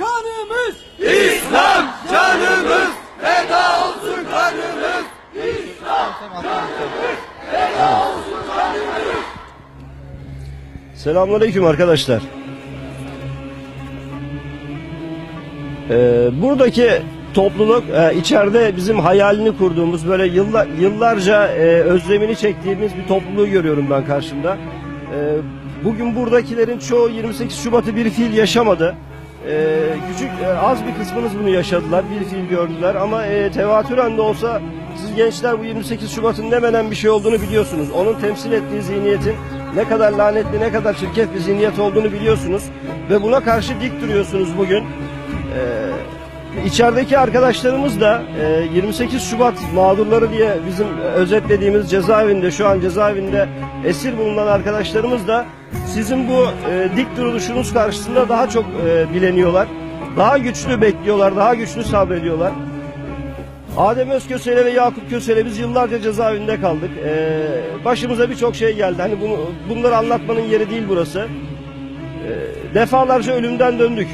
kanımız. İslam canımız, feda olsun kanımız. Selamünaleyküm arkadaşlar. Ee, buradaki topluluk e, içeride bizim hayalini kurduğumuz böyle yıllar, yıllarca e, özlemini çektiğimiz bir topluluğu görüyorum ben karşımda. Ee, bugün buradakilerin çoğu 28 Şubat'ı bir fiil yaşamadı. Ee, küçük e, az bir kısmınız bunu yaşadılar, bir fiil gördüler ama e, tevatüren de olsa siz gençler bu 28 Şubat'ın ne menen bir şey olduğunu biliyorsunuz. Onun temsil ettiği zihniyetin ne kadar lanetli, ne kadar çirkef bir zihniyet olduğunu biliyorsunuz ve buna karşı dik duruyorsunuz bugün. Ee, içerideki arkadaşlarımız da e, 28 Şubat mağdurları diye bizim özetlediğimiz cezaevinde şu an cezaevinde esir bulunan arkadaşlarımız da sizin bu e, dik duruşunuz karşısında daha çok e, bileniyorlar. Daha güçlü bekliyorlar, daha güçlü sabrediyorlar. Adem Özköse'yle ve Yakup Köse'yle biz yıllarca cezaevinde kaldık. Ee, başımıza birçok şey geldi. Hani bunu, bunları anlatmanın yeri değil burası. Ee, defalarca ölümden döndük.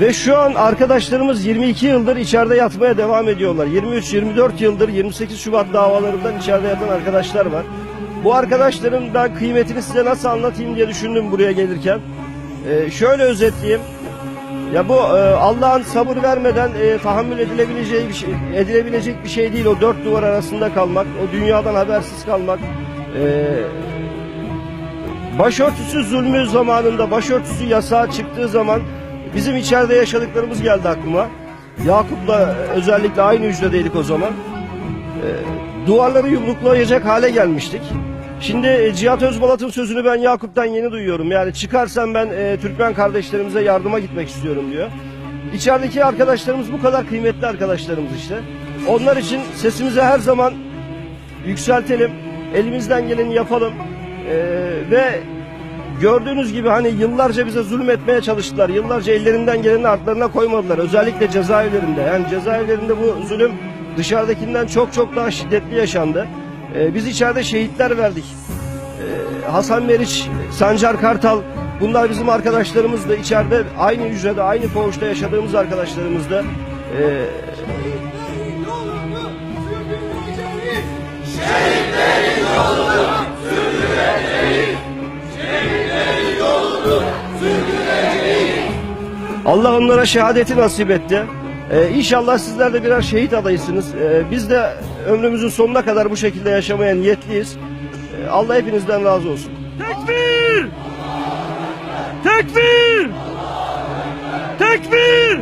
Ve şu an arkadaşlarımız 22 yıldır içeride yatmaya devam ediyorlar. 23-24 yıldır 28 Şubat davalarından içeride yatan arkadaşlar var. Bu arkadaşların ben kıymetini size nasıl anlatayım diye düşündüm buraya gelirken. Ee, şöyle özetleyeyim. Ya bu e, Allah'ın sabır vermeden e, tahammül edilebileceği bir şey, edilebilecek bir şey değil. O dört duvar arasında kalmak, o dünyadan habersiz kalmak. E, başörtüsü zulmü zamanında, başörtüsü yasağı çıktığı zaman bizim içeride yaşadıklarımız geldi aklıma. Yakup'la özellikle aynı hücredeydik o zaman. E, duvarları yumruklayacak hale gelmiştik. Şimdi e, Cihat Özbalat'ın sözünü ben Yakup'tan yeni duyuyorum. Yani çıkarsam ben e, Türkmen kardeşlerimize yardıma gitmek istiyorum diyor. İçerideki arkadaşlarımız bu kadar kıymetli arkadaşlarımız işte. Onlar için sesimizi her zaman yükseltelim. Elimizden geleni yapalım. E, ve gördüğünüz gibi hani yıllarca bize zulmetmeye çalıştılar. Yıllarca ellerinden geleni artlarına koymadılar. Özellikle cezaevlerinde. Yani cezaevlerinde bu zulüm dışarıdakinden çok çok daha şiddetli yaşandı. Ee, biz içeride şehitler verdik. Ee, Hasan Meriç, Sancar Kartal bunlar bizim arkadaşlarımızdı. İçeride aynı hücrede, aynı koğuşta yaşadığımız arkadaşlarımızdı. Ee, Yolunu sürdüreceğiz. Allah onlara şehadeti nasip etti. Ee, inşallah sizler de birer şehit adayısınız. Ee, biz de ömrümüzün sonuna kadar bu şekilde yaşamaya niyetliyiz. Ee, Allah hepinizden razı olsun. Tekbir! Tekbir! Tekbir!